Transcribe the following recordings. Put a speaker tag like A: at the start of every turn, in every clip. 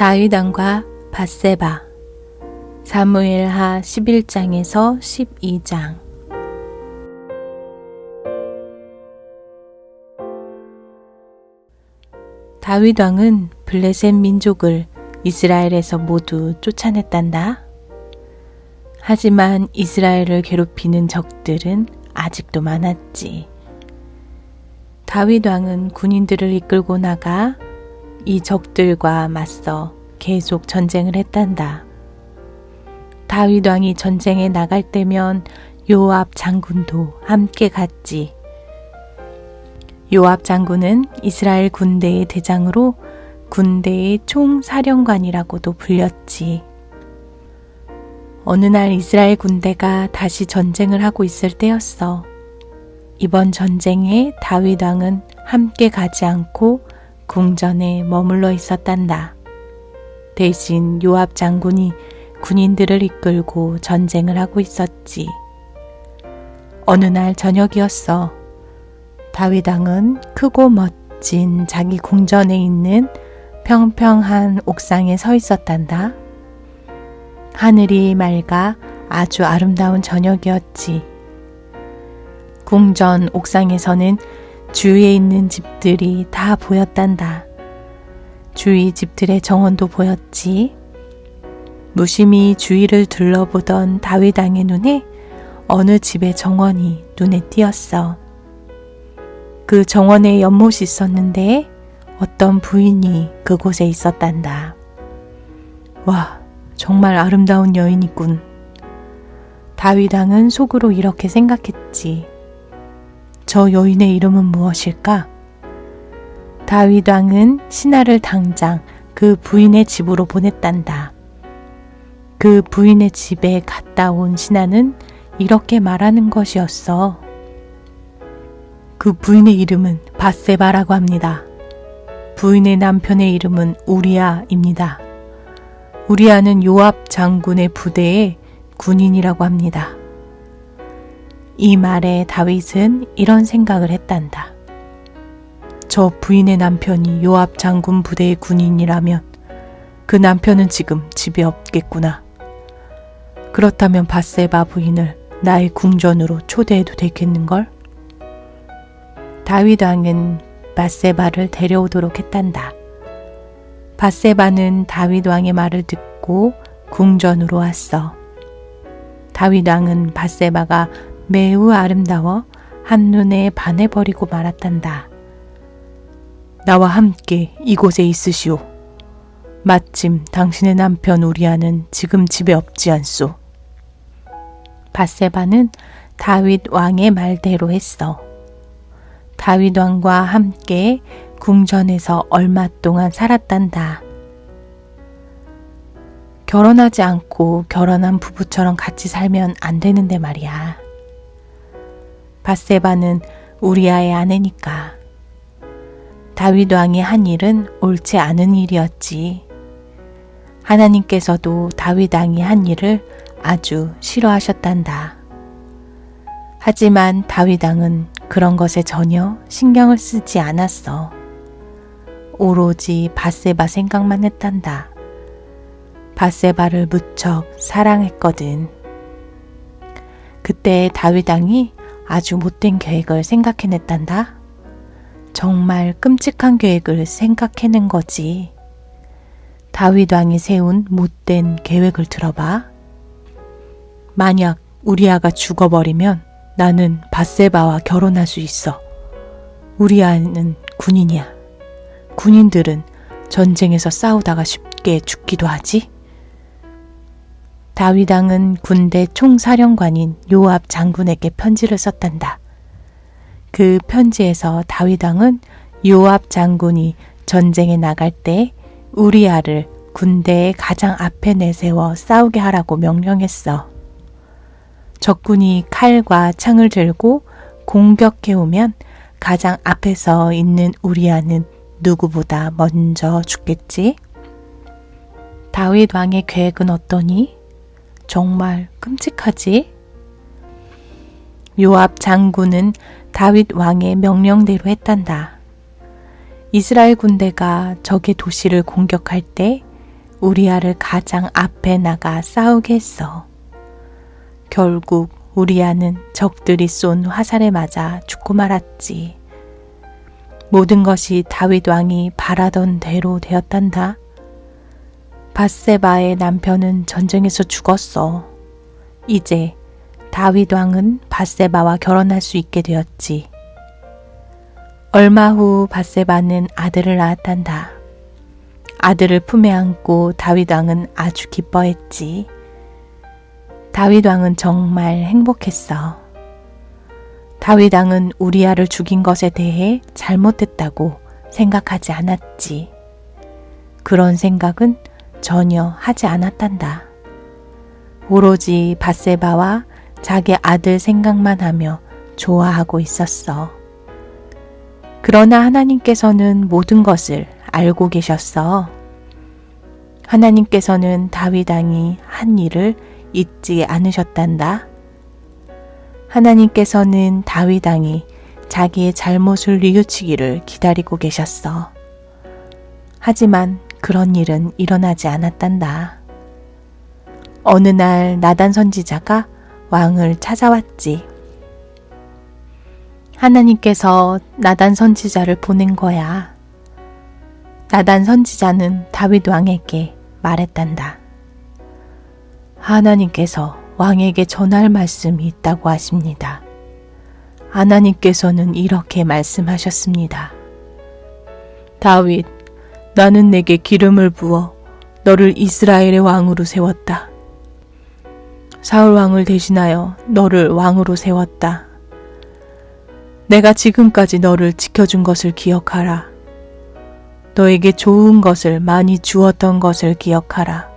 A: 다윗 왕과 바세바 사무엘하 11장에서 12장 다윗 왕은 블레셋 민족을 이스라엘에서 모두 쫓아냈단다. 하지만 이스라엘을 괴롭히는 적들은 아직도 많았지. 다윗 왕은 군인들을 이끌고 나가 이 적들과 맞서 계속 전쟁을 했단다. 다윗 왕이 전쟁에 나갈 때면 요압 장군도 함께 갔지. 요압 장군은 이스라엘 군대의 대장으로 군대의 총사령관이라고도 불렸지. 어느 날 이스라엘 군대가 다시 전쟁을 하고 있을 때였어. 이번 전쟁에 다윗 왕은 함께 가지 않고 궁전에 머물러 있었단다. 대신 요압 장군이 군인들을 이끌고 전쟁을 하고 있었지. 어느 날 저녁이었어. 다윗 왕은 크고 멋진 자기 궁전에 있는 평평한 옥상에 서 있었단다. 하늘이 맑아 아주 아름다운 저녁이었지. 궁전 옥상에서는 주위에 있는 집들이 다 보였단다. 주위 집들의 정원도 보였지. 무심히 주위를 둘러보던 다윗 왕의 눈에 어느 집의 정원이 눈에 띄었어. 그 정원에 연못이 있었는데 어떤 부인이 그곳에 있었단다. 와, 정말 아름다운 여인이군. 다윗 왕은 속으로 이렇게 생각했지. 저 여인의 이름은 무엇일까? 다윗 왕은 신하를 당장 그 부인의 집으로 보냈단다. 그 부인의 집에 갔다 온 신하는 이렇게 말하는 것이었어. 그 부인의 이름은 바세바라고 합니다. 부인의 남편의 이름은 우리아입니다. 우리아는 요압 장군의 부대의 군인이라고 합니다. 이 말에 다윗은 이런 생각을 했단다. 저 부인의 남편이 요압 장군 부대의 군인이라면 그 남편은 지금 집에 없겠구나. 그렇다면 바세바 부인을 나의 궁전으로 초대해도 되겠는걸? 다윗 왕은 바세바를 데려오도록 했단다. 바세바는 다윗 왕의 말을 듣고 궁전으로 왔어. 다윗 왕은 바세바가 매우 아름다워 한눈에 반해버리고 말았단다. 나와 함께 이곳에 있으시오. 마침 당신의 남편 우리아는 지금 집에 없지 않소. 바세바는 다윗 왕의 말대로 했어. 다윗 왕과 함께 궁전에서 얼마 동안 살았단다. 결혼하지 않고 결혼한 부부처럼 같이 살면 안 되는데 말이야. 바세바는 우리아의 아내니까. 다윗 왕이 한 일은 옳지 않은 일이었지. 하나님께서도 다윗 왕이 한 일을 아주 싫어하셨단다. 하지만 다윗 왕은 그런 것에 전혀 신경을 쓰지 않았어. 오로지 바세바 생각만 했단다. 바세바를 무척 사랑했거든. 그때 다윗 왕이 아주 못된 계획을 생각해냈단다. 정말 끔찍한 계획을 생각해낸 거지. 다윗 왕이 세운 못된 계획을 들어봐. 만약 우리아가 죽어버리면 나는 바세바와 결혼할 수 있어. 우리아는 군인이야. 군인들은 전쟁에서 싸우다가 쉽게 죽기도 하지. 다윗 왕은 군대 총사령관인 요압 장군에게 편지를 썼단다. 그 편지에서 다윗 왕은 요압 장군이 전쟁에 나갈 때 우리아를 군대의 가장 앞에 내세워 싸우게 하라고 명령했어. 적군이 칼과 창을 들고 공격해 오면 가장 앞에서 있는 우리아는 누구보다 먼저 죽겠지? 다윗 왕의 계획은 어떠니? 정말 끔찍하지? 요압 장군은 다윗 왕의 명령대로 했단다. 이스라엘 군대가 적의 도시를 공격할 때 우리아를 가장 앞에 나가 싸우게 했어. 결국 우리아는 적들이 쏜 화살에 맞아 죽고 말았지. 모든 것이 다윗 왕이 바라던 대로 되었단다. 바세바의 남편은 전쟁에서 죽었어. 이제 다윗 왕은 바세바와 결혼할 수 있게 되었지. 얼마 후 바세바는 아들을 낳았단다. 아들을 품에 안고 다윗 왕은 아주 기뻐했지. 다윗 왕은 정말 행복했어. 다윗 왕은 우리아를 죽인 것에 대해 잘못했다고 생각하지 않았지. 그런 생각은 전혀 하지 않았단다. 오로지 바세바와 자기 아들 생각만 하며 좋아하고 있었어. 그러나 하나님께서는 모든 것을 알고 계셨어. 하나님께서는 다윗 왕이 한 일을 잊지 않으셨단다. 하나님께서는 다윗 왕이 자기의 잘못을 뉘우치기를 기다리고 계셨어. 하지만 그런 일은 일어나지 않았단다. 어느 날 나단 선지자가 왕을 찾아왔지. 하나님께서 나단 선지자를 보낸 거야. 나단 선지자는 다윗 왕에게 말했단다. 하나님께서 왕에게 전할 말씀이 있다고 하십니다. 하나님께서는 이렇게 말씀하셨습니다. 다윗, 나는 내게 기름을 부어 너를 이스라엘의 왕으로 세웠다. 사울 왕을 대신하여 너를 왕으로 세웠다. 내가 지금까지 너를 지켜준 것을 기억하라. 너에게 좋은 것을 많이 주었던 것을 기억하라.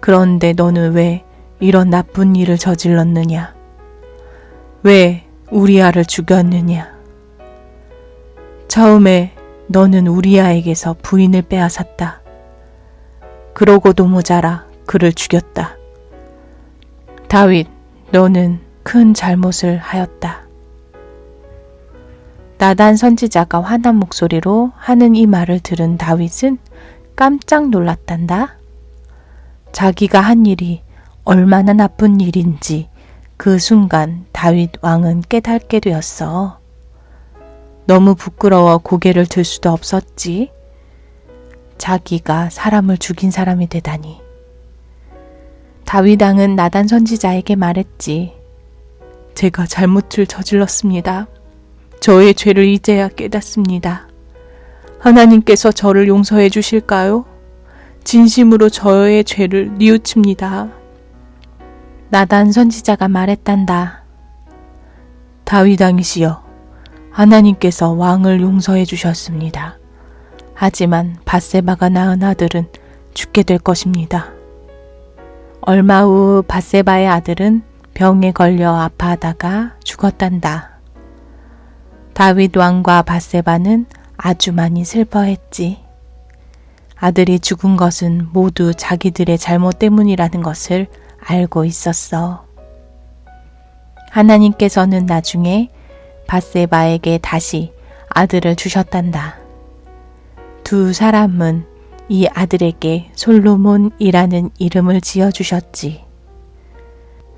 A: 그런데 너는 왜 이런 나쁜 일을 저질렀느냐? 왜 우리아를 죽였느냐? 처음에 너는 우리아에게서 부인을 빼앗았다. 그러고도 모자라 그를 죽였다. 다윗, 너는 큰 잘못을 하였다. 나단 선지자가 화난 목소리로 하는 이 말을 들은 다윗은 깜짝 놀랐단다. 자기가 한 일이 얼마나 나쁜 일인지 그 순간 다윗 왕은 깨닫게 되었어. 너무 부끄러워 고개를 들 수도 없었지. 자기가 사람을 죽인 사람이 되다니. 다윗 왕은 나단 선지자에게 말했지. 제가 잘못을 저질렀습니다. 저의 죄를 이제야 깨닫습니다. 하나님께서 저를 용서해 주실까요? 진심으로 저의 죄를 뉘우칩니다. 나단 선지자가 말했단다. 다윗 왕이시여, 하나님께서 왕을 용서해 주셨습니다. 하지만 바세바가 낳은 아들은 죽게 될 것입니다. 얼마 후 바세바의 아들은 병에 걸려 아파하다가 죽었단다. 다윗 왕과 바세바는 아주 많이 슬퍼했지. 아들이 죽은 것은 모두 자기들의 잘못 때문이라는 것을 알고 있었어. 하나님께서는 나중에 바세바에게 다시 아들을 주셨단다. 두 사람은 이 아들에게 솔로몬이라는 이름을 지어주셨지.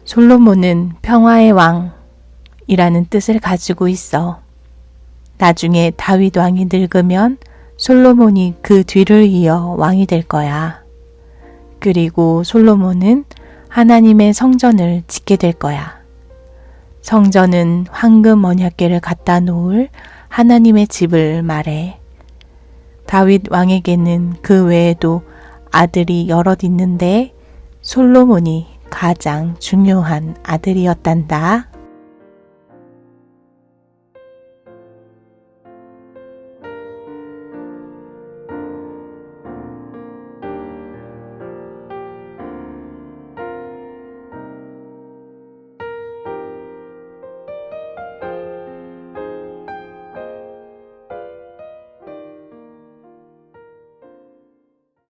A: 솔로몬은 평화의 왕이라는 뜻을 가지고 있어. 나중에 다윗 왕이 늙으면 솔로몬이 그 뒤를 이어 왕이 될 거야. 그리고 솔로몬은 하나님의 성전을 짓게 될 거야. 성전은 황금 언약궤를 갖다 놓을 하나님의 집을 말해. 다윗 왕에게는 그 외에도 아들이 여럿 있는데 솔로몬이 가장 중요한 아들이었단다.